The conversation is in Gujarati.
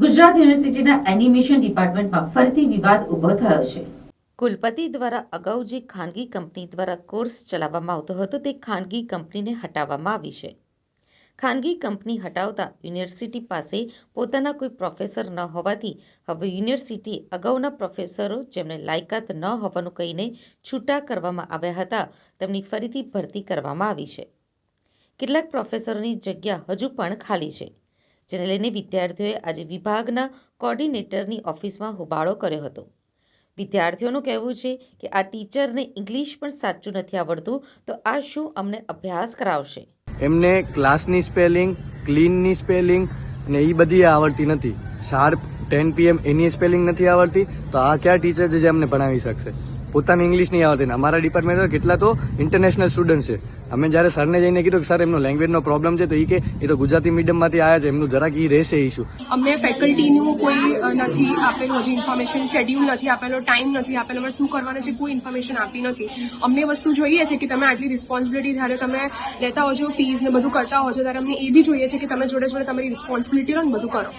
ગુજરાત યુનિવર્સિટીના એનિમેશન ડિપાર્ટમેન્ટમાં ફરીથી વિવાદ ઊભો થયો છે. કુલપતિ દ્વારા અગાઉ જે ખાનગી કંપની દ્વારા કોર્સ ચલાવવામાં આવતો હતો, તે ખાનગી કંપનીને હટાવવામાં આવી છે. ખાનગી કંપની હટાવતા યુનિવર્સિટી પાસે પોતાના કોઈ પ્રોફેસર ન હોવાથી હવે યુનિવર્સિટી અગાઉના પ્રોફેસરો જેમને લાયકાત ન હોવાનું કહીને છૂટા કરવામાં આવ્યા હતા, તેમની ફરીથી ભરતી કરવામાં આવી છે. કેટલાક પ્રોફેસરોની જગ્યા હજુ પણ ખાલી છે. જેને લઈને વિદ્યાર્થીઓએ આજે વિભાગના કોર્ડિનેટરની ઓફિસમાં હોબાળો કર્યો હતો. વિદ્યાર્થીઓનું કહેવું છે કે આ ટીચરને ઇંગ્લિશ પણ સાચું નથી આવડતું, તો આ શું અમને અભ્યાસ કરાવશે? એમને ક્લાસની સ્પેલિંગ, ક્લીનની સ્પેલિંગ ને એ બધી આવડતી નથી. શાર્પ ટેન પીએમ એની સ્પેલિંગ નથી આવડતી, તો આ કયા ટીચર છે જે અમને ભણાવી શકશે? પોતાને ઇંગ્લિશ નહીં આવડતી અમારા ડિપાર્ટમેન્ટમાં કેટલા તો ઇન્ટરનેશનલ સ્ટુડન્ટ છે. અમે જ્યારે સરને જઈને કીધું કે, સર, એમનો લેંગ્વેજનો પ્રોબ્લેમ છે, તો એ કે, એ તો ગુજરાતી મીડિયમમાંથી આવ્યા છે, એમનું જરાક એ રહેશે ઇશ્યુ અમને ફેકલ્ટીનું કોઈ નથી આપેલું, હજી ઇન્ફોર્મેશન શેડ્યુલ નથી આપેલો ટાઈમ નથી આપેલો, અમારે શું કરવાનું છે કોઈ ઇન્ફોર્મેશન આપી નથી. અમને વસ્તુ જોઈએ છે કે તમે આટલી રિસ્પોન્સિબિલિટી જ્યારે તમે લેતા હો છો ફીઝ ને બધું કરતા હો છો ત્યારે અમને એ બી જોઈએ છે કે તમે જોડે જોડે તમારી રિસ્પોન્સિબિલિટી લો ને બધું કરો.